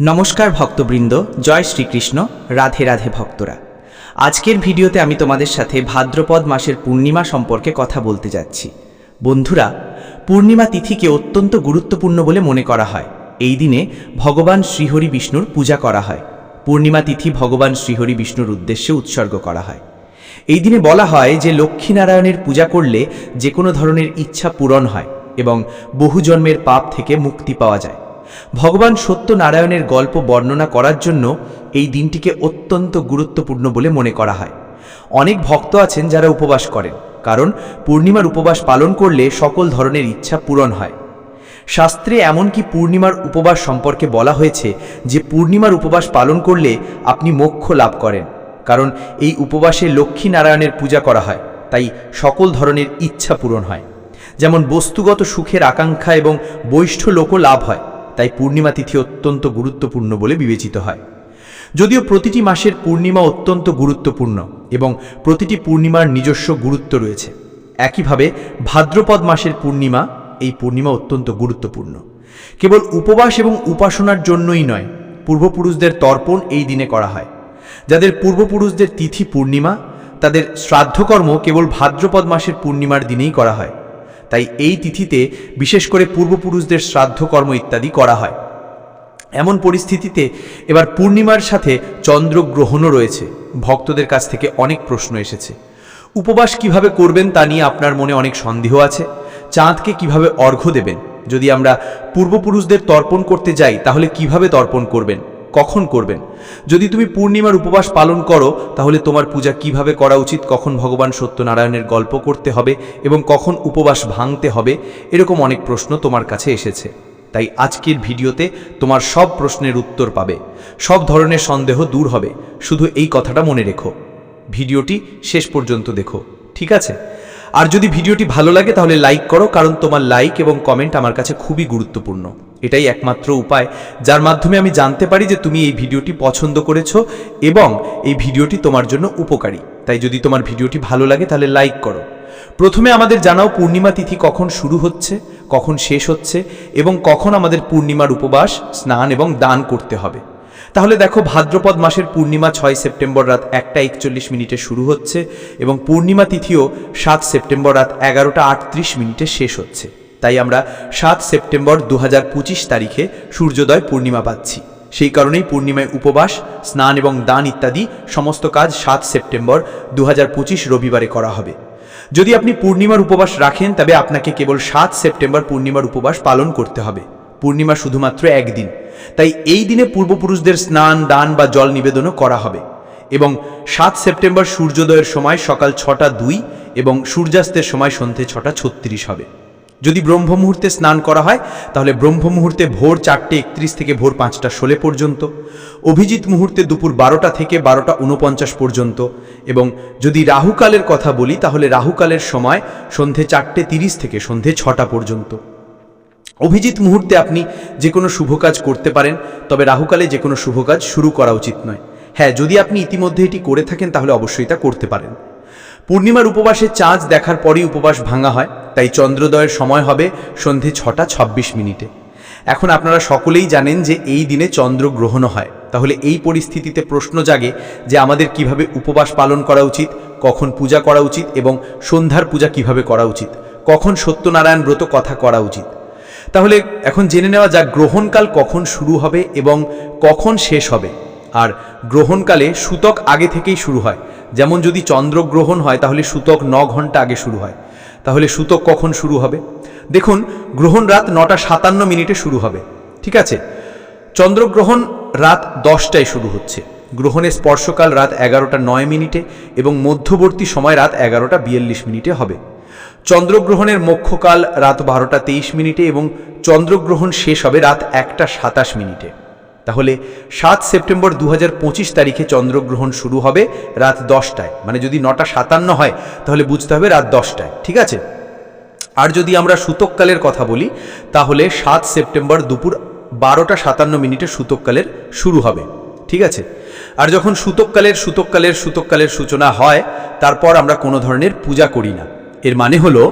নমস্কার ভক্তবৃন্দ, জয় শ্রীকৃষ্ণ, রাধে রাধে ভক্তরা। আজকের ভিডিওতে আমি তোমাদের সাথে ভাদ্রপদ মাসের পূর্ণিমা সম্পর্কে কথা বলতে যাচ্ছি। বন্ধুরা, পূর্ণিমা তিথিকে অত্যন্ত গুরুত্বপূর্ণ বলে মনে করা হয়। এই দিনে ভগবান শ্রীহরি বিষ্ণুর পূজা করা হয়। পূর্ণিমা তিথি ভগবান শ্রীহরি বিষ্ণুর উদ্দেশ্যে উৎসর্গ করা হয়। এই দিনে বলা হয় যে লক্ষ্মীনারায়ণের পূজা করলে যে কোনো ধরনের ইচ্ছা পূরণ হয় এবং বহু জন্মের পাপ থেকে মুক্তি পাওয়া যায়। ভগবান সত্যনারায়ণের গল্প বর্ণনা করার জন্য এই দিনটিকে অত্যন্ত গুরুত্বপূর্ণ বলে মনে করা হয়। অনেক ভক্ত আছেন যারা উপবাস করেন, কারণ পূর্ণিমার উপবাস পালন করলে সকল ধরনের ইচ্ছা পূরণ হয়। শাস্ত্রে এমনকি পূর্ণিমার উপবাস সম্পর্কে বলা হয়েছে যে পূর্ণিমার উপবাস পালন করলে আপনি মোক্ষ লাভ করেন, কারণ এই উপবাসে লক্ষ্মী নারায়ণের পূজা করা হয়, তাই সকল ধরনের ইচ্ছা পূরণ হয়। যেমন বস্তুগত সুখের আকাঙ্ক্ষা এবং বৈষ্ঠ লোকও লাভ হয়। তাই পূর্ণিমা তিথি অত্যন্ত গুরুত্বপূর্ণ বলে বিবেচিত হয়। যদিও প্রতিটি মাসের পূর্ণিমা অত্যন্ত গুরুত্বপূর্ণ এবং প্রতিটি পূর্ণিমার নিজস্ব গুরুত্ব রয়েছে। একইভাবে ভাদ্রপদ মাসের পূর্ণিমা এই পূর্ণিমা অত্যন্ত গুরুত্বপূর্ণ। কেবল উপবাস এবং উপাসনার জন্যই নয়, পূর্বপুরুষদের তর্পণ এই দিনে করা হয়। যাদের পূর্বপুরুষদের তিথি পূর্ণিমা, তাদের শ্রাদ্ধকর্ম কেবল ভাদ্রপদ মাসের পূর্ণিমার দিনেই করা হয়। তাই এই তিথিতে বিশেষ করে পূর্বপুরুষদের শ্রাদ্ধকর্ম ইত্যাদি করা হয়। এমন পরিস্থিতিতে এবার পূর্ণিমার সাথে চন্দ্রগ্রহণও রয়েছে। ভক্তদের কাছ থেকে অনেক প্রশ্ন এসেছে। উপবাস কীভাবে করবেন তা নিয়ে আপনার মনে অনেক সন্দেহ আছে? চাঁদকে কীভাবে অর্ঘ্য দেবেন? যদি আমরা পূর্বপুরুষদের তর্পণ করতে যাই, তাহলে কীভাবে তর্পণ করবেন? কখন করবেন? যদি তুমি পূর্ণিমার উপবাস পালন করো, তাহলে তোমার পূজা কীভাবে করা উচিত? কখন ভগবান সত্যনারায়ণের গল্প করতে হবে এবং কখন উপবাস ভাঙতে হবে? এরকম অনেক প্রশ্ন তোমার কাছে এসেছে। তাই আজকের ভিডিওতে তোমার সব প্রশ্নের উত্তর পাবে। সব ধরনের সন্দেহ দূর হবে। শুধু এই কথাটা মনে রেখো। ভিডিওটি শেষ পর্যন্ত দেখো। ঠিক আছে? আর যদি ভিডিওটি ভালো লাগে, তাহলে লাইক করো, কারণ তোমার লাইক এবং কমেন্ট আমার কাছে খুবই গুরুত্বপূর্ণ। এটাই একমাত্র উপায়, যার মাধ্যমে আমি জানতে পারি যে তুমি এই ভিডিওটি পছন্দ করেছ এবং এই ভিডিওটি তোমার জন্য উপকারী। তাই যদি তোমার ভিডিওটি ভালো লাগে তাহলে লাইক করো। প্রথমে আমাদের জানাও পূর্ণিমা তিথি কখন শুরু হচ্ছে, কখন শেষ হচ্ছে এবং কখন আমাদের পূর্ণিমার উপবাস, স্নান এবং দান করতে হবে। তাহলে দেখো ভাদ্রপদ মাসের পূর্ণিমা ছয় সেপ্টেম্বর রাত একটা একচল্লিশ মিনিটে শুরু হচ্ছে এবং পূর্ণিমা তিথিও সাত সেপ্টেম্বর রাত এগারোটা আটত্রিশ মিনিটে শেষ হচ্ছে। তাই আমরা সাত সেপ্টেম্বর দু হাজার পঁচিশ তারিখে সূর্যোদয় পূর্ণিমা পাচ্ছি। সেই কারণেই পূর্ণিমায় উপবাস, স্নান এবং দান ইত্যাদি সমস্ত কাজ সাত সেপ্টেম্বর দু হাজার পঁচিশ রবিবারে করা হবে। যদি আপনি পূর্ণিমার উপবাস রাখেন, তবে আপনাকে কেবল সাত সেপ্টেম্বর পূর্ণিমার উপবাস পালন করতে হবে। পূর্ণিমা শুধুমাত্র একদিন। তাই এই দিনে পূর্বপুরুষদের স্নান, দান বা জল নিবেদনও করা হবে। এবং সাত সেপ্টেম্বর সূর্যোদয়ের সময় সকাল ছটা দুই এবং সূর্যাস্তের সময় সন্ধে ছটা ছত্রিশ হবে। যদি ব্রহ্ম মুহূর্তে স্নান করা হয়, তাহলে ব্রহ্ম মুহূর্তে ভোর চারটে একত্রিশ থেকে ভোর পাঁচটা ষোলো পর্যন্ত, অভিজিৎ মুহূর্তে দুপুর বারোটা থেকে বারোটা উনপঞ্চাশ পর্যন্ত এবং যদি রাহুকালের কথা বলি, তাহলে রাহুকালের সময় সন্ধে চারটে তিরিশ থেকে সন্ধে ছটা পর্যন্ত। অভিজিৎ মুহূর্তে আপনি যে কোনো শুভ কাজ করতে পারেন, তবে রাহুকালে যে কোনো শুভ কাজ শুরু করা উচিত নয়। হ্যাঁ যদি আপনি ইতিমধ্যে এটি করে থাকেন, তাহলে অবশ্যই তা করতে পারেন। পূর্ণিমার উপবাসে চাঁদ দেখার পরই উপবাস ভাঙা হয়। তাই চন্দ্রোদয়ের সময় হবে সন্ধে ছটা ছাব্বিশ মিনিটে। এখন আপনারা সকলেই জানেন যে এই দিনে চন্দ্রগ্রহণও হয়। তাহলে এই পরিস্থিতিতে প্রশ্ন জাগে যে আমাদের কীভাবে উপবাস পালন করা উচিত, কখন পূজা করা উচিত এবং সন্ধ্যার পূজা কীভাবে করা উচিত, কখন সত্যনারায়ণ ব্রত কথা করা উচিত। তাহলে এখন জেনে নেওয়া যাক গ্রহণকাল কখন শুরু হবে এবং কখন শেষ হবে। আর গ্রহণকালে সূতক আগে থেকেই শুরু হয়। যেমন যদি চন্দ্রগ্রহণ হয় তাহলে সূতক ন ঘণ্টা আগে শুরু হয়। তাহলে সূতক কখন শুরু হবে? দেখুন, গ্রহণ রাত নটা সাতান্ন মিনিটে শুরু হবে। ঠিক আছে? চন্দ্রগ্রহণ রাত দশটায় শুরু হচ্ছে। গ্রহণের স্পর্শকাল রাত এগারোটা নয় মিনিটে এবং মধ্যবর্তী সময় রাত এগারোটা বিয়াল্লিশ মিনিটে হবে। চন্দ্রগ্রহণের মুখ্যকাল রাত বারোটা তেইশ মিনিটে এবং চন্দ্রগ্রহণ শেষ হবে রাত একটা সাতাশ মিনিটে। তাহলে সাত সেপ্টেম্বর দু হাজার পঁচিশ তারিখে চন্দ্রগ্রহণ শুরু হবে রাত দশটায়। মানে যদি নটা সাতান্ন হয়, তাহলে বুঝতে হবে রাত দশটায়, ঠিক আছে? আর যদি আমরা সূতককালের কথা বলি, তাহলে সাত সেপ্টেম্বর দুপুর বারোটা সাতান্ন মিনিটে সূতককালের শুরু হবে, ঠিক আছে? আর যখন সূতককালের সূতককালের সূতককালের সূচনা হয়, তারপর আমরা কোনো ধরনের পূজা করি না। এর মানে হলো,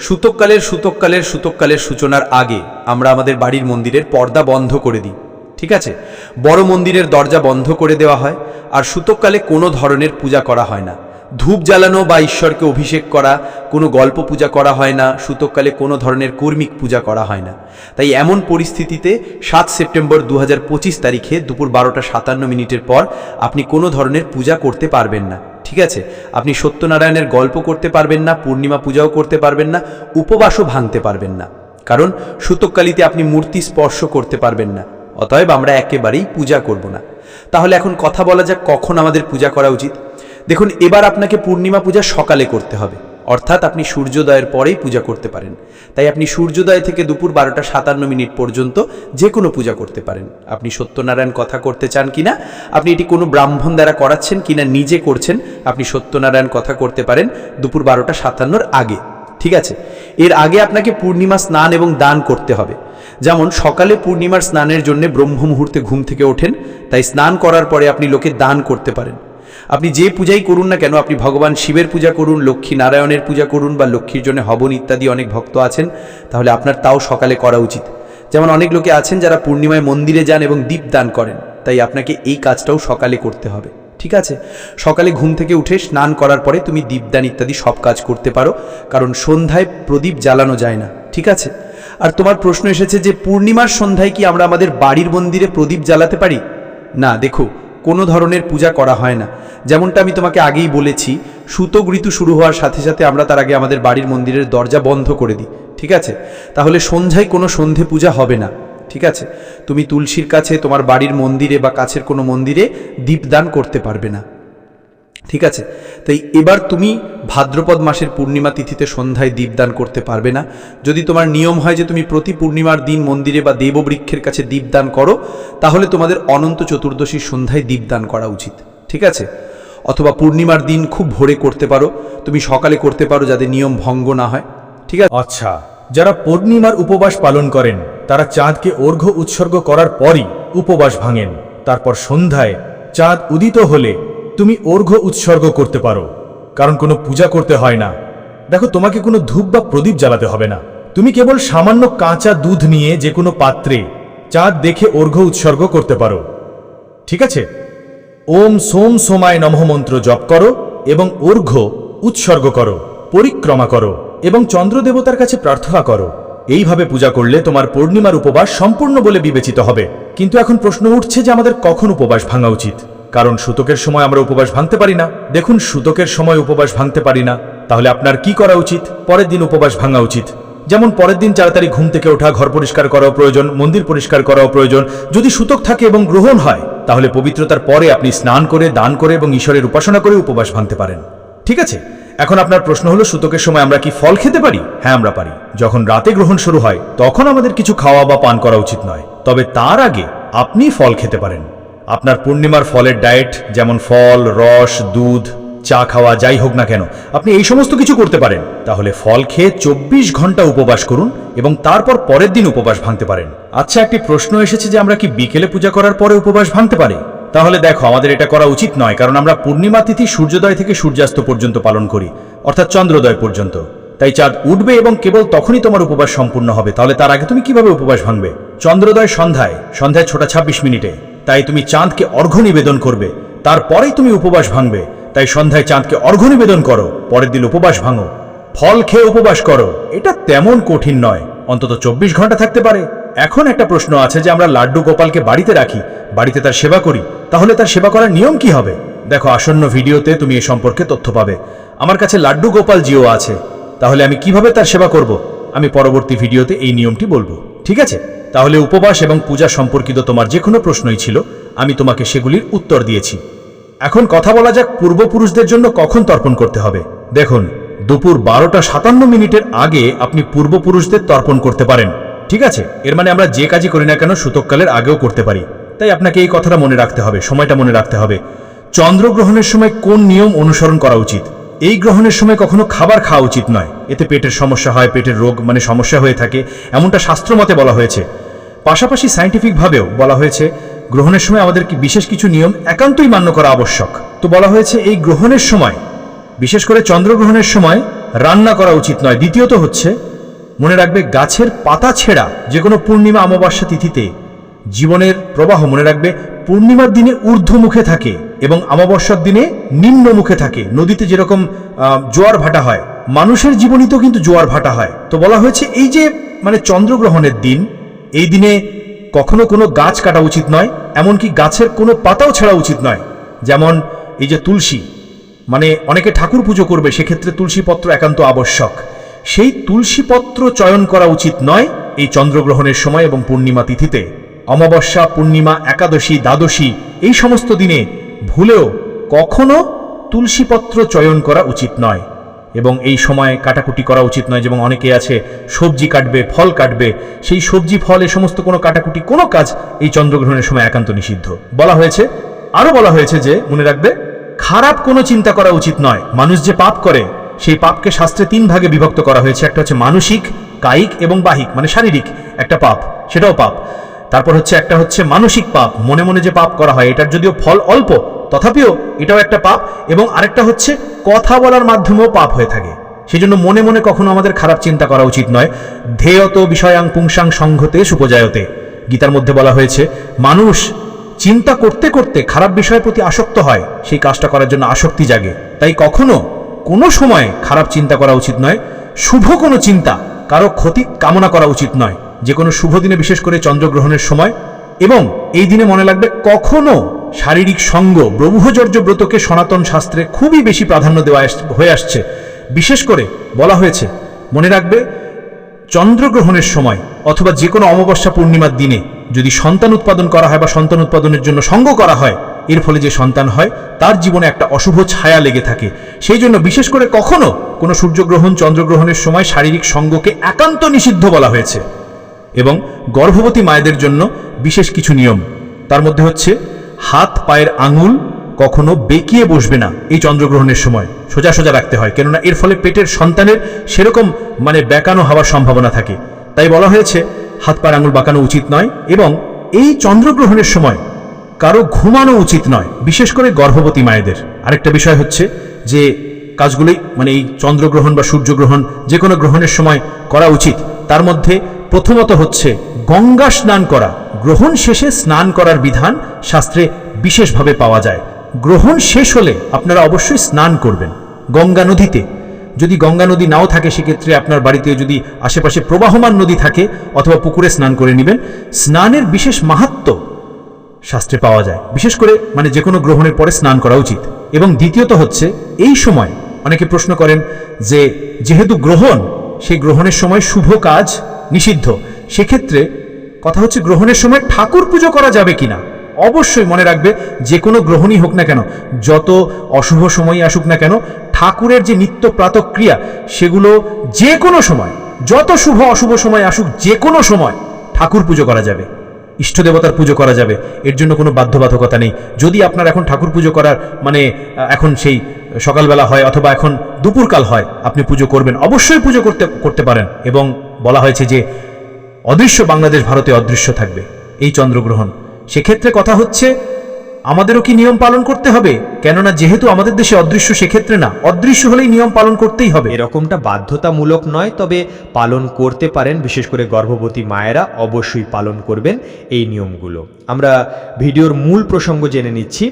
সূতককালের সূতককালের সূতককালের সূচনার আগে আমরা আমাদের বাড়ির মন্দিরের পর্দা বন্ধ করে দিই। ঠিক আছে? বড় মন্দিরের দরজা বন্ধ করে দেওয়া হয়, আর সুতককালে কোনো ধরনের পূজা করা হয় না। ধূপ জ্বালানো বা ঈশ্বরকে অভিষেক করা, কোনো গল্প পূজা করা হয় না, সুতককালে কোনো ধরনের কর্মিক পূজা করা হয় না। তাই এমন পরিস্থিতিতে সাত সেপ্টেম্বর দু হাজার পঁচিশ তারিখে দুপুর বারোটা সাতান্ন মিনিটের পর আপনি কোনো ধরনের পূজা করতে পারবেন না। ঠিক আছে? আপনি সত্যনারায়ণের গল্প করতে পারবেন না, পূর্ণিমা পূজাও করতে পারবেন না, উপবাসও ভাঙতে পারবেন না। কারণ সুতককালিতে আপনি মূর্তি স্পর্শ করতে পারবেন না। অতএব আমরা একেবারেই পূজা করব না। তাহলে এখন কথা বলা যাক কখন আমাদের পূজা করা উচিত। দেখুন, এবার আপনাকে পূর্ণিমা পূজা সকালে করতে হবে। অর্থাৎ আপনি সূর্যোদয়ের পরেই পূজা করতে পারেন। তাই আপনি সূর্যোদয় থেকে দুপুর বারোটা সাতান্ন মিনিট পর্যন্ত যে কোনো পূজা করতে পারেন। আপনি সত্যনারায়ণ কথা করতে চান কিনা, আপনি এটি কোনো ব্রাহ্মণ দ্বারা করাচ্ছেন কিনা, নিজে করছেন, আপনি সত্যনারায়ণ কথা করতে পারেন দুপুর বারোটা সাতান্নর আগে। ঠিক আছে? এর আগে আপনাকে পূর্ণিমা স্নান এবং দান করতে হবে। যেমন সকালে পূর্ণিমার স্নানের জন্য ব্রহ্ম মুহূর্তে ঘুম থেকে ওঠেন, তাই স্নান করার পরে আপনি লোকে দান করতে পারেন। আপনি যে পূজাই করুন না কেন, আপনি ভগবান শিবের পূজা করুন, লক্ষ্মী নারায়ণের পূজা করুন বা লক্ষ্মীর জন্য হবন ইত্যাদি অনেক ভক্ত আছেন, তাহলে আপনার তাও সকালে করা উচিত। যেমন অনেক লোকে আছেন যারা পূর্ণিমায় মন্দিরে যান এবং দীপ দান করেন, তাই আপনাকে এই কাজটাও সকালে করতে হবে। ঠিক আছে? সকালে ঘুম থেকে উঠে স্নান করার পরে তুমি দীপদান ইত্যাদি সব কাজ করতে পারো, কারণ সন্ধ্যায় প্রদীপ জ্বালানো যায় না। ঠিক আছে? আর তোমার প্রশ্ন এসেছে যে পূর্ণিমার সন্ধ্যায় কি আমরা আমাদের বাড়ির মন্দিরে প্রদীপ জ্বালাতে পারি? না, দেখো, কোনো ধরনের পূজা করা হয় না। যেমনটা আমি তোমাকে আগেই বলেছি সুতোগ ঋতু শুরু হওয়ার সাথে সাথে আমরা তার আগে আমাদের বাড়ির মন্দিরের দরজা বন্ধ করে দিই, ঠিক আছে? তাহলে সন্ধ্যায় কোনো সন্ধে পূজা হবে না, ঠিক আছে? তুমি তুলসীর কাছে তোমার বাড়ির মন্দিরে বা কাছের কোনো মন্দিরে দীপদান করতে পারবে না। ঠিক আছে? তাই এবার তুমি ভাদ্রপদ মাসের পূর্ণিমা তিথিতে সন্ধ্যায় দীপদান করতে পারবে না। যদি তোমার নিয়ম হয় যে তুমি প্রতি পূর্ণিমার দিন মন্দিরে বা দেববৃক্ষের কাছে দীপদান করো, তাহলে তোমাদের অনন্ত চতুর্দশীর সন্ধ্যায় দীপদান করা উচিত। ঠিক আছে? অথবা পূর্ণিমার দিন খুব ভোরে করতে পারো। তুমি সকালে করতে পারো যাতে নিয়ম ভঙ্গ না হয়। ঠিক আছে? আচ্ছা যারা পূর্ণিমার উপবাস পালন করেন, তারা চাঁদকে অর্ঘ্য উৎসর্গ করার পরই উপবাস ভাঙেন। তারপর সন্ধ্যায় চাঁদ উদিত হলে তুমি অর্ঘ্য উৎসর্গ করতে পারো, কারণ কোনো পূজা করতে হয় না। দেখো, তোমাকে কোনো ধূপ বা প্রদীপ জ্বালাতে হবে না। তুমি কেবল সামান্য কাঁচা দুধ নিয়ে যে কোনো পাত্রে চাঁদ দেখে অর্ঘ্য উৎসর্গ করতে পারো। ঠিক আছে? ওম সোম সোমায় নমঃ মন্ত্র জপ করো এবং অর্ঘ্য উৎসর্গ করো, পরিক্রমা করো এবং চন্দ্র দেবতার কাছে প্রার্থনা করো। এইভাবে পূজা করলে তোমার পূর্ণিমার উপবাস সম্পূর্ণ বলে বিবেচিত হবে। কিন্তু এখন প্রশ্ন উঠছে যে আমাদের কখন উপবাস ভাঙা উচিত। কারণ সুতকের সময় আমরা উপবাস ভাঙতে পারি না। দেখুন, সুতকের সময় উপবাস ভাঙতে পারি না। তাহলে আপনার কি করা উচিত? পরের দিন উপবাস ভাঙা উচিত। যেমন পরের দিন তাড়াতাড়ি ঘুম থেকে ওঠা, ঘর পরিষ্কার করাও প্রয়োজন, মন্দির পরিষ্কার করাও প্রয়োজন। যদি সুতক থাকে এবং গ্রহণ হয়, তাহলে পবিত্রতার পরে আপনি স্নান করে, দান করে এবং ঈশ্বরের উপাসনা করে উপবাস ভাঙতে পারেন। ঠিক আছে? এখন আপনার প্রশ্ন হলো, সুতকের সময় আমরা কি ফল খেতে পারি? হ্যাঁ আমরা পারি। যখন রাতে গ্রহণ শুরু হয়, তখন আমাদের কিছু খাওয়া বা পান করা উচিত নয়। তবে তার আগে আপনি ফল খেতে পারেন। আপনার পূর্ণিমার ফলের ডায়েট, যেমন ফল, রস, দুধ, চা খাওয়া, যাই হোক না কেন, আপনি এই সমস্ত কিছু করতে পারেন। তাহলে ফল খেয়ে চব্বিশ ঘণ্টা উপবাস করুন এবং তারপর পরের দিন উপবাস ভাঙতে পারেন। আচ্ছা একটি প্রশ্ন এসেছে যে আমরা কি বিকেলে পূজা করার পরে উপবাস ভাঙতে পারি? তাহলে দেখো, আমাদের এটা করা উচিত নয়, কারণ আমরা পূর্ণিমা তিথি সূর্যোদয় থেকে সূর্যাস্ত পর্যন্ত পালন করি, অর্থাৎ চন্দ্রোদয় পর্যন্ত। তাই চাঁদ উঠবে এবং কেবল তখনই তোমার উপবাস সম্পূর্ণ হবে। তাহলে তার আগে তুমি কীভাবে উপবাস ভাঙবে? চন্দ্রোদয় সন্ধ্যায় সন্ধ্যায় ছোটা ছাব্বিশ মিনিটে। তাই তুমি চাঁদকে অর্ঘ্য নিবেদন করবে। তারপরেই তুমি উপবাস ভাঙবে। তাই সন্ধ্যায় চাঁদকে অর্ঘ্য নিবেদন করো, পরের দিন উপবাস ভাঙো। ফল খেয়ে উপবাস করো, এটা তেমন কঠিন নয়, অন্তত চব্বিশ ঘণ্টা থাকতে পারে। এখন একটা প্রশ্ন আছে যে আমরা লাড্ডু গোপালকে বাড়িতে রাখি, বাড়িতে তার সেবা করি, তাহলে তার সেবা করার নিয়ম কি হবে? দেখো, আসন্ন ভিডিওতে তুমি এ সম্পর্কে তথ্য পাবে। আমার কাছে লাড্ডু গোপাল জিও আছে, তাহলে আমি কীভাবে তার সেবা করব? আমি পরবর্তী ভিডিওতে এই নিয়মটি বলব। ঠিক আছে? তাহলে উপবাস এবং পূজা সম্পর্কিত তোমার যে কোনো প্রশ্নই ছিল, আমি তোমাকে সেগুলির উত্তর দিয়েছি। এখন কথা বলা যাক পূর্বপুরুষদের জন্য কখন তর্পণ করতে হবে। দেখুন, দুপুর বারোটা সাতান্ন মিনিটের আগে আপনি পূর্বপুরুষদের তর্পণ করতে পারেন, ঠিক আছে? এর মানে আমরা যে কাজই করি না কেন, সুতককালের আগেও করতে পারি। তাই আপনাকে এই কথাটা মনে রাখতে হবে, সময়টা মনে রাখতে হবে। চন্দ্রগ্রহণের সময় কোন নিয়ম অনুসরণ করা উচিত? এই গ্রহণের সময় কখনো খাবার খাওয়া উচিত নয়। এতে পেটের সমস্যা হয়, পেটের রোগ মানে সমস্যা হয়ে থাকে, এমনটা শাস্ত্রমতে বলা হয়েছে। পাশাপাশি সাইন্টিফিকভাবেও বলা হয়েছে, গ্রহণের সময় আমাদের কি বিশেষ কিছু নিয়ম একান্তই মান্য করা আবশ্যক। তো বলা হয়েছে, এই গ্রহণের সময়, বিশেষ করে চন্দ্রগ্রহণের সময়, রান্না করা উচিত নয়। দ্বিতীয়ত হচ্ছে, মনে রাখবে, গাছের পাতা ছেঁড়া যে কোনো পূর্ণিমা অমাবস্যা তিথিতে জীবনের প্রবাহ মনে রাখবে, পূর্ণিমার দিনে ঊর্ধ্বমুখে থাকে এবং অমাবস্যার দিনে নিম্ন মুখে থাকে। নদীতে যেরকম জোয়ার ভাটা হয়, মানুষের জীবনীতেও কিন্তু জোয়ার ভাটা হয়। তো বলা হয়েছে, এই যে মানে চন্দ্রগ্রহণের দিন, এই দিনে কখনো কোনো গাছ কাটা উচিত নয়, এমনকি গাছের কোনো পাতাও ছাড়া উচিত নয়। যেমন এই যে তুলসী মানে অনেকে ঠাকুর পুজো করবে, সেক্ষেত্রে তুলসী পত্র একান্ত আবশ্যক। সেই তুলসী পত্র চয়ন করা উচিত নয় এই চন্দ্রগ্রহণের সময় এবং পূর্ণিমা তিথিতে। অমাবস্যা, পূর্ণিমা, একাদশী, দ্বাদশী, এই সমস্ত দিনে ভুলেও কখনো তুলসীপত্র চয়ন করা উচিত নয়। এবং এই সময় কাটাকুটি করা উচিত নয়, যেমন অনেকে আছে, সবজি কাটবে, ফল কাটবে, সেই সবজি, ফল, এ সমস্ত কোনো কাটাকুটি, কোনো কাজ এই চন্দ্রগ্রহণের সময় একান্ত নিষিদ্ধ। বলা হয়েছে, আরও বলা হয়েছে যে, মনে রাখবে, খারাপ কোনো চিন্তা করা উচিত নয়। মানুষ যে পাপ করে, সেই পাপকে শাস্ত্রে তিন ভাগে বিভক্ত করা হয়েছে। একটা হচ্ছে মানসিক, কায়িক এবং বাহিক মানে শারীরিক। একটা পাপ, সেটাও পাপ। তারপর হচ্ছে একটা হচ্ছে মানসিক পাপ, মনে মনে যে পাপ করা হয়, এটার যদিও ফল অল্প, তথাপিও এটাও একটা পাপ এবং আরেকটা হচ্ছে কথা বলার মাধ্যমেও পাপ হয়ে থাকে। সেই জন্য মনে মনে কখনো আমাদের খারাপ চিন্তা করা উচিত নয়। ধেয়ত বিষয়াং পুংসাং সংঘতে সুপজায়তে। গীতার মধ্যে বলা হয়েছে, মানুষ চিন্তা করতে করতে খারাপ বিষয়ের প্রতি আসক্ত হয়, সেই কাজটা করার জন্য আসক্তি জাগে। তাই কখনো কোনো সময় খারাপ চিন্তা করা উচিত নয়। শুভ কোনো চিন্তা, কারও ক্ষতি কামনা করা উচিত নয়। যে কোনো শুভ দিনে বিশেষ করে চন্দ্রগ্রহণের সময়, এবং এই দিনে মনে লাগবে কখনো শারীরিক সঙ্গ, ব্রহ্মচর্য ব্রতকে সনাতন শাস্ত্রে খুবই বেশি প্রাধান্য দেওয়া হয়ে আসছে। বিশেষ করে বলা হয়েছে, মনে রাখবে চন্দ্রগ্রহণের সময় অথবা যে কোনো অমাবস্যা পূর্ণিমার দিনে যদি সন্তান উৎপাদন করা হয় বা সন্তান উৎপাদনের জন্য সঙ্গ করা হয়, এর ফলে যে সন্তান হয়, তার জীবনে একটা অশুভ ছায়া লেগে থাকে। সেই জন্য বিশেষ করে কখনো কোনো সূর্যগ্রহণ, চন্দ্রগ্রহণের সময় শারীরিক সঙ্গকে একান্ত নিষিদ্ধ বলা হয়েছে। এবং গর্ভবতী মায়েদের জন্য বিশেষ কিছু নিয়ম। তার মধ্যে হচ্ছে, হাত পায়ের আঙুল কখনো বেঁকিয়ে বসবে না এই চন্দ্রগ্রহণের সময়। সোজা সোজা রাখতে হয়, কেননা এর ফলে পেটের সন্তানের সেরকম মানে বেঁকানো হওয়ার সম্ভাবনা থাকে। তাই বলা হয়েছে, হাত পায়ের আঙুল বাঁকানো উচিত নয় এবং এই চন্দ্রগ্রহণের সময় কারও ঘুমানো উচিত নয়, বিশেষ করে গর্ভবতী মায়েদের। আরেকটা বিষয় হচ্ছে যে কাজগুলি মানে এই চন্দ্রগ্রহণ বা সূর্যগ্রহণ যে কোনো গ্রহণের সময় করা উচিত। তার মধ্যে প্রথমত হচ্ছে গঙ্গা স্নান করা। গ্রহণ শেষে স্নান করার বিধান শাস্ত্রে বিশেষভাবে পাওয়া যায়। গ্রহণ শেষ হলে আপনারা অবশ্যই স্নান করবেন। গঙ্গা নদীতে যদি গঙ্গা নদী নাও থাকে, সেক্ষেত্রে আপনার বাড়িতে যদি আশেপাশে প্রবাহমান নদী থাকে অথবা পুকুরে স্নান করে নেবেন, স্নানের বিশেষ মাহাত্ম্য শাস্ত্রে পাওয়া যায়। বিশেষ করে মানে যে কোনো গ্রহণের পরে স্নান করা উচিত। এবং দ্বিতীয়ত হচ্ছে, এই সময় অনেকে প্রশ্ন করেন যে, যেহেতু গ্রহণ, সেই গ্রহণের সময় শুভ কাজ নিষিদ্ধ। সেক্ষেত্রে কথা হচ্ছে গ্রহণের সময় ঠাকুর পুজো করা যাবে কিনা? অবশ্যই মনে রাখবে, যে কোনো গ্রহণই হোক না কেন, যত অশুভ সময়ই আসুক না কেন, ঠাকুরের যে নিত্য প্রাতক্রিয়া, সেগুলো যে কোনো সময়, যত শুভ অশুভ সময় আসুক, যে কোনো সময় ঠাকুর পুজো করা যাবে। ইষ্ট দেবতার পুজো করা যাবে। এর জন্য কোনো বাধ্যবাধকতা নেই। যদি আপনার এখন ঠাকুর পুজো করার মানে এখন সেই সকালবেলা হয় অথবা এখন দুপুরকাল হয়, আপনি পুজো করবেন। অবশ্যই পুজো করতে করতে পারেন এবং বলা হয়েছে যে, অদৃশ্য বাংলাদেশ ভারতে অদৃশ্য থাকবে, এই চন্দ্রগ্রহণ। সেক্ষেত্রে কথা হচ্ছে, আমাদেরও কি নিয়ম পালন করতে হবে? কেননা যেহেতু আমাদের দেশে অদৃশ্য, সেক্ষেত্রে না। অদৃশ্য হলেই নিয়ম পালন করতেই হবে। এরকমটা বাধ্যতামূলক নয়, তবে পালন করতে পারেন, বিশেষ করে গর্ভবতী মায়েরা অবশ্যই পালন করবেন এই নিয়মগুলো। আমরা ভিডিওর মূল প্রসঙ্গ জেনে নিচ্ছি।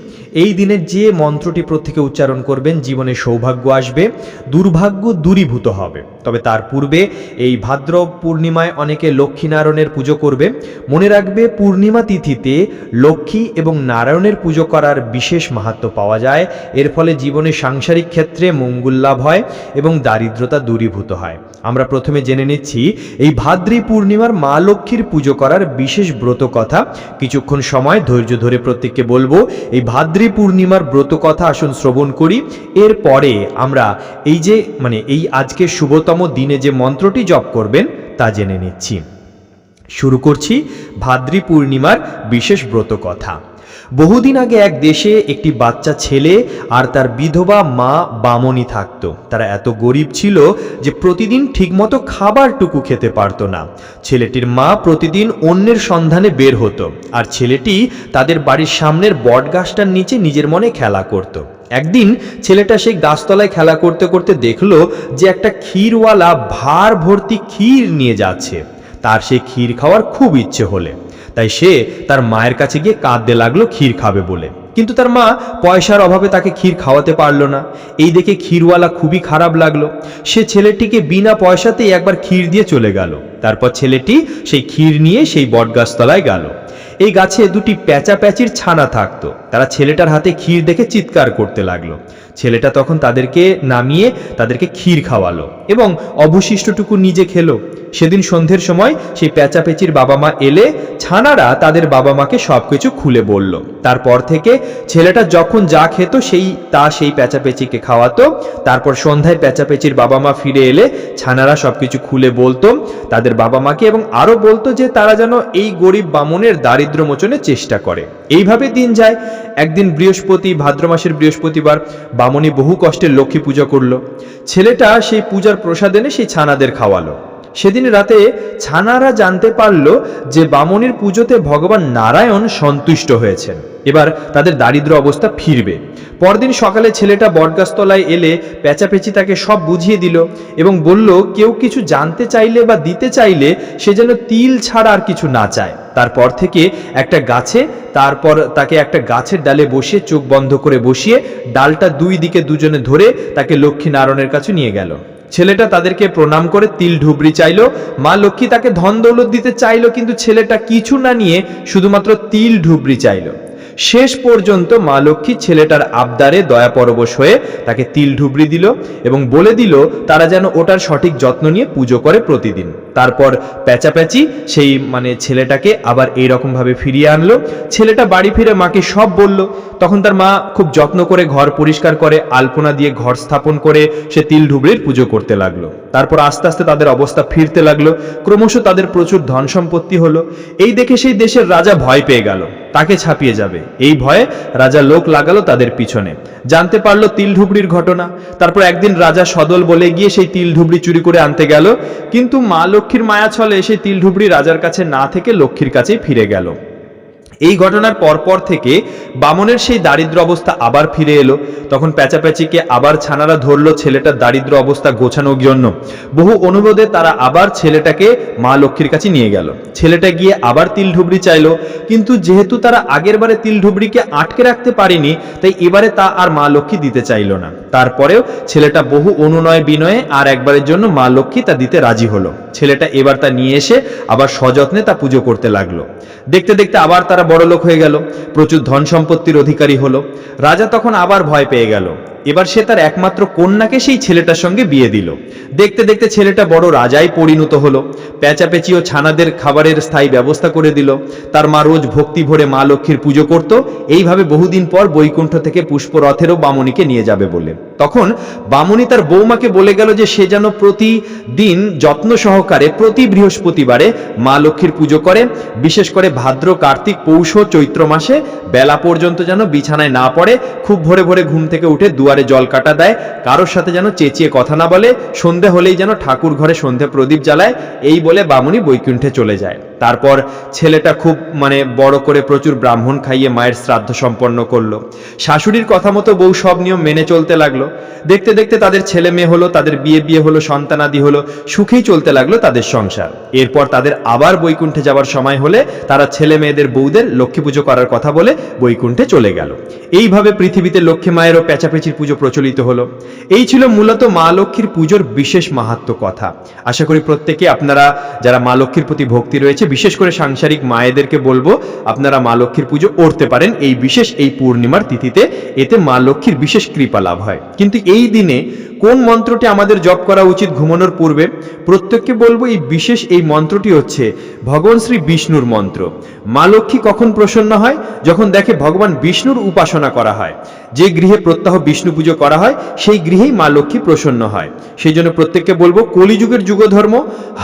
এই দিনের যে মন্ত্রটি প্রত্যেকে উচ্চারণ করবেন, জীবনে সৌভাগ্য আসবে, দুর্ভাগ্য দূরীভূত হবে। তবে তার পূর্বে এই ভাদ্র পূর্ণিমায় অনেকে লক্ষ্মীনারায়ণের পুজো করবে। মনে রাখবে, পূর্ণিমা তিথিতে লক্ষ্মী এবং নারায়ণের পুজো করার বিশেষ মাহাত্ম্য পাওয়া যায়। এর ফলে জীবনে সাংসারিক ক্ষেত্রে মঙ্গল লাভ হয় এবং দারিদ্রতা দূরীভূত হয়। আমরা প্রথমে জেনে নিচ্ছি, এই ভাদ্রী পূর্ণিমার মা লক্ষ্মীর পুজো করার বিশেষ ব্রত কথা। কিছুক্ষণ সময় ধৈর্য ধরে প্রত্যেককে বলব, এই ভাদ্রী পূর্ণিমার ব্রত কথা আসুন শ্রবণ করি। এরপরে আমরা এই যে মানে এই আজকে শুভতম দিনে যে মন্ত্রটি জপ করবেন, তা জেনে নিচ্ছি। শুরু করছি ভাদ্রি পূর্ণিমার বিশেষ ব্রত কথা। বহুদিন আগে এক দেশে একটি বাচ্চা ছেলে আর তার বিধবা মা বামনি থাকতো। তারা এত গরিব ছিল যে প্রতিদিন ঠিকমতো খাবারটুকু খেতে পারতো না। ছেলেটির মা প্রতিদিন অন্যের সন্ধানে বের হতো আর ছেলেটি তাদের বাড়ির সামনের বটগাছটার নিচে নিজের মনে খেলা করত। একদিন ছেলেটা সেই গাছতলায় খেলা করতে করতে দেখল যে একটা ক্ষীরওয়ালা ভার ভর্তি ক্ষীর নিয়ে যাচ্ছে। তার সেই ক্ষীর খাওয়ার খুব ইচ্ছে হলে। তাই সে তার মায়ের কাছে গিয়ে কাঁদতে লাগল, ক্ষীর খাবে বলে। কিন্তু তার মা পয়সার অভাবে তাকে ক্ষীর খাওয়াতে পারল না। এই দেখে ক্ষীরওয়ালা খুবই খারাপ লাগল। সে ছেলেটিকে বিনা পয়সাতেই একবার ক্ষীর দিয়ে চলে গেল। তারপর ছেলেটি সেই ক্ষীর নিয়ে সেই বটগাছতলায় গেল। এই গাছে দুটি প্যাঁচা প্যাচির ছানা থাকতো। তারা ছেলেটার হাতে ক্ষীর দেখে চিৎকার করতে লাগল। ছেলেটা তখন তাদেরকে নামিয়ে তাদেরকে ক্ষীর খাওয়ালো এবং অবশিষ্টটুকু নিজে খেলো। সেদিন সন্ধ্যের সময় সেই প্যাঁচা পেঁচির বাবা মা এলে ছানারা তাদের বাবা মাকে সবকিছু খুলে বলল। তারপর থেকে ছেলেটা যখন যা খেত সেই তা সেই প্যাঁচা পেঁচিকে খাওয়াতো। তারপর সন্ধ্যায় প্যাঁচা পেঁচির বাবা মা ফিরে এলে ছানারা সব কিছু খুলে বলতো, তাদের বাবা মাকে এবং আরও বলতো যে তারা যেন এই গরিব বামনের দারিদ্র মোচনের চেষ্টা করে। এইভাবে দিন যায়। একদিন বৃহস্পতি, ভাদ্র মাসের বৃহস্পতিবার বামনী বহু কষ্টে লক্ষ্মী পূজা করল। ছেলেটা সেই পূজার প্রসাদ এনে সেই ছানাদের খাওয়ালো। সেদিন রাতে ছানারা জানতে পারল যে বামনির পুজোতে ভগবান নারায়ণ সন্তুষ্ট হয়েছেন। এবার তাদের দারিদ্র অবস্থা ফিরবে। পরদিন সকালে ছেলেটা বটগাছতলায় এলে পেঁচাপেচি তাকে সব বুঝিয়ে দিল এবং বলল, কেউ কিছু জানতে চাইলে বা দিতে চাইলে সে যেন তিল ছাড়া আর কিছু না চায়। তারপর থেকে একটা গাছে, তারপর তাকে একটা গাছের ডালে বসিয়ে চোখ বন্ধ করে বসিয়ে ডালটা দুই দিকে দুজনে ধরে তাকে লক্ষ্মী নারায়ণের কাছে নিয়ে গেল। ছেলেটা তাদেরকে প্রণাম করে তিল ঢুবরি চাইলো। মা লক্ষ্মী তাকে ধন দৌলত দিতে চাইলো, কিন্তু ছেলেটা কিছু না নিয়ে শুধুমাত্র তিল ঢুবরি চাইলো। শেষ পর্যন্ত মা লক্ষ্মী ছেলেটার আবদারে দয়া পরবশ হয়ে তাকে তিল ঢুবড়ি দিল এবং বলে দিল, তারা যেন ওটার সঠিক যত্ন নিয়ে পুজো করে প্রতিদিন। তারপর প্যাচাপ্যাচি সেই মানে ছেলেটাকে আবার এই রকম ভাবে ফিরিয়ে আনলো। ছেলেটা বাড়ি ফিরে মাকে সব বলল। তখন তার মা খুব যত্ন করে ঘর পরিষ্কার করে, আলপনা দিয়ে ঘর স্থাপন করে সে তিল ঢুবরির পুজো করতে লাগল। তারপর আস্তে আস্তে তাদের অবস্থা ফিরতে লাগল। ক্রমশ তাদের প্রচুর ধন সম্পত্তি হলো। এই দেখে সেই দেশের রাজা ভয় পেয়ে গেল। তাকে ছাপিয়ে যাবে। এই ভয়ে রাজা লোক লাগালো তাদের পিছনে। জানতে পারল তিল ঢুবড়ির ঘটনা। তারপর একদিন রাজা সদল বলে গিয়ে সেই তিল ঢুবড়ি চুরি করে আনতে গেল। কিন্তু মা লক্ষ্মীর মায়া ছলে সেই তিলঢুবড়ি রাজার কাছে না থেকে লক্ষ্মীর কাছেই ফিরে গেল। এই ঘটনার পরপর থেকে বামনের সেই দারিদ্র অবস্থা আবার ফিরে এলো। তখন প্যাচাপ্যাচিকে আবার ছানারা ধরলো ছেলেটার দারিদ্র অবস্থা গোছানোর জন্য। বহু অনুরোধে তারা আবার ছেলেটাকে মা লক্ষ্মীর কাছে নিয়ে গেল। ছেলেটা গিয়ে আবার তিল ঢুবড়ি চাইলো। কিন্তু যেহেতু তারা আগের বারে তিল ঢুবড়িকে আটকে রাখতে পারেনি, তাই এবারে তা আর মা লক্ষ্মী দিতে চাইলো না। তারপরেও ছেলেটা বহু অনুনয় বিনয়ে আর একবারের জন্য মা লক্ষ্মী তা দিতে রাজি হলো। ছেলেটা এবার তা নিয়ে এসে আবার সযত্নে তা পুজো করতে লাগল। দেখতে দেখতে আবার তারা বড় লোক হয়ে গেল, প্রচুর ধন সম্পত্তির অধিকারী হলো। রাজা তখন আবার ভয় পেয়ে গেল। এবার সে তার একমাত্র কন্যাকে সেই ছেলেটার সঙ্গে বিয়ে দিল। দেখতে দেখতে ছেলেটা বড় রাজাই পরিণত হলো। প্যাচাপেচি ও ছানাদের খাবারের স্থায়ী ব্যবস্থা করে দিল। তার মা রোজ ভক্তি ভরে মা লক্ষ্মীর পুজো করত। এইভাবে বহুদিন পর বৈকুণ্ঠ থেকে পুষ্পরথেরও বামুনিকে নিয়ে যাবে বলে। তখন বামুনি তার বৌমাকে বলে গেল যে সে যেন প্রতিদিন যত্ন সহকারে প্রতি বৃহস্পতিবারে মা লক্ষ্মীর পুজো করে। বিশেষ করে ভাদ্র, কার্তিক, পৌষ, চৈত্র মাসে বেলা পর্যন্ত যেন বিছানায় না পড়ে। খুব ভোরে ভোরে ঘুম থেকে উঠে দুয়ারে জল কাটা দেয়, কারোর সাথে যেন চেঁচিয়ে কথা না বলে, সন্ধে হলেই যেন ঠাকুর ঘরে সন্ধে প্রদীপ জ্বালায়, এই বলে বামুনি বৈকুণ্ঠে চলে যায়। তারপর ছেলেটা খুব মানে বড় করে প্রচুর ব্রাহ্মণ খাইয়ে মায়ের শ্রাদ্ধ সম্পন্ন করল। শাশুড়ির কথা মতো বউ সব নিয়ম মেনে চলতে লাগল। দেখতে দেখতে তাদের ছেলে মেয়ে হলো, তাদের বিয়ে বিয়ে হলো, সন্তানাদি হলো, সুখেই চলতে লাগল তাদের সংসার। এরপর তাদের আবার বৈকুণ্ঠে যাওয়ার সময় হলে তারা ছেলে মেয়েদের বউদের লক্ষ্মী পুজো করার কথা বলে বৈকুণ্ঠে চলে গেল। এইভাবে পৃথিবীতে লক্ষ্মী মায়েরও পেঁচাপেচির পুজো প্রচলিত হলো। এই ছিল মূলত মা লক্ষ্মীর পুজোর বিশেষ মাহাত্ম কথা। আশা করি প্রত্যেকে আপনারা, যারা মা লক্ষ্মীর প্রতি ভক্তি রয়েছে বিশেষ করে সাংসারিক মায়েদেরকে বলব, আপনারা মা লক্ষ্মীর পুজো করতে পারেন এই বিশেষ এই পূর্ণিমার তিথিতে। এতে মা লক্ষ্মীর বিশেষ কৃপা লাভ হয়। কিন্তু এই দিনে কোন মন্ত্রটি আমাদের জপ করা উচিত ঘুমানোর পূর্বে? প্রত্যেককে বলব এই বিশেষ এই মন্ত্রটি হচ্ছে ভগবান শ্রী বিষ্ণুর মন্ত্র। মা লক্ষ্মী কখন প্রসন্ন হয়? যখন দেখে ভগবান বিষ্ণুর উপাসনা করা হয়। যে গৃহে প্রত্যহ বিষ্ণু পুজো করা হয়, সেই গৃহেই মা লক্ষ্মী প্রসন্ন হয়। সেই জন্য প্রত্যেককে বলব কলিযুগের যুগধর্ম,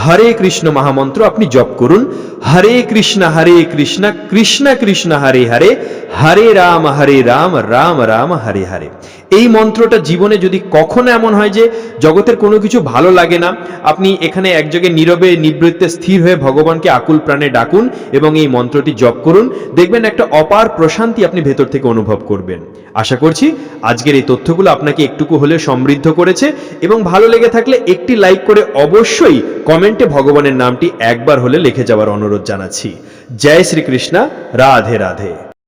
হরে কৃষ্ণ মহামন্ত্র আপনি জপ করুন। হরে কৃষ্ণ হরে কৃষ্ণ কৃষ্ণ কৃষ্ণ, হরে হরে হরে রাম হরে রাম রাম রাম, হরে হরে। এই মন্ত্রটা জীবনে যদি কখনো এমন হয় যে জগতের কোনো কিছু ভালো লাগে না, আপনি এখানে এক জায়গায় নীরবে, নিবৃত্তে স্থির হয়ে ভগবানকে আকুল প্রাণে ডাকুন এবং এই মন্ত্রটি জপ করুন। দেখবেন একটা অপার প্রশান্তি আপনি ভেতর থেকে অনুভব করবেন। আশা করছি আজকের এই তথ্যগুলো আপনাকে একটুকু হলে সমৃদ্ধ করেছে এবং ভালো লেগে থাকলে একটি লাইক করে অবশ্যই কমেন্টে ভগবানের নামটি একবার হলে লিখে যাওয়ার অনুরোধ জানাচ্ছি। জয় শ্রীকৃষ্ণা, রাধে রাধে।